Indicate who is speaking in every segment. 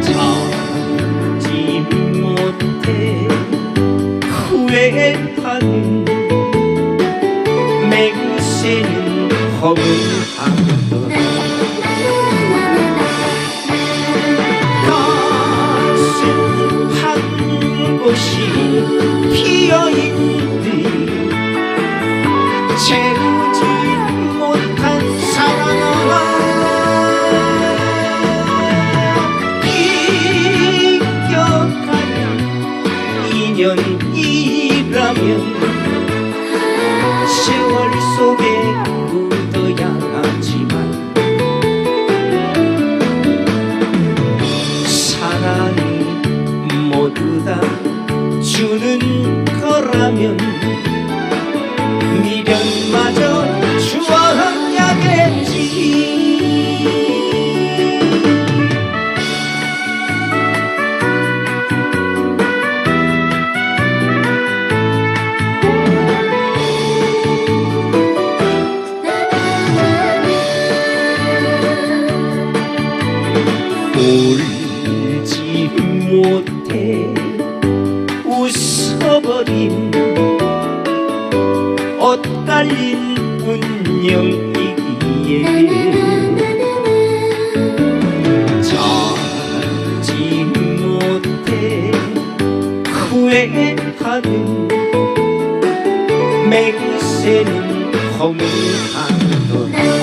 Speaker 1: 참지 못해 후회하는 맹세는 허무함도 긴 세월 속에 묻어야 하지만 사랑이 모두 다 주는 거라면 못해 웃어버린 엇갈린 운명이기에 참지 못해 후회하는 맹세는 허무하던 가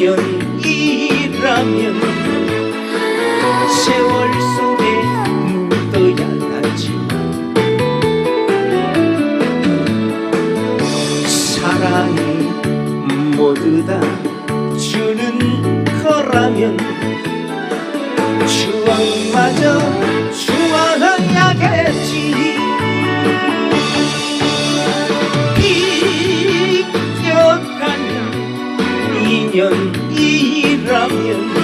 Speaker 1: 인연이라면 세월 속에 묻어야 하지만 사랑이 모두 다 주는 거라면 추억마저 you.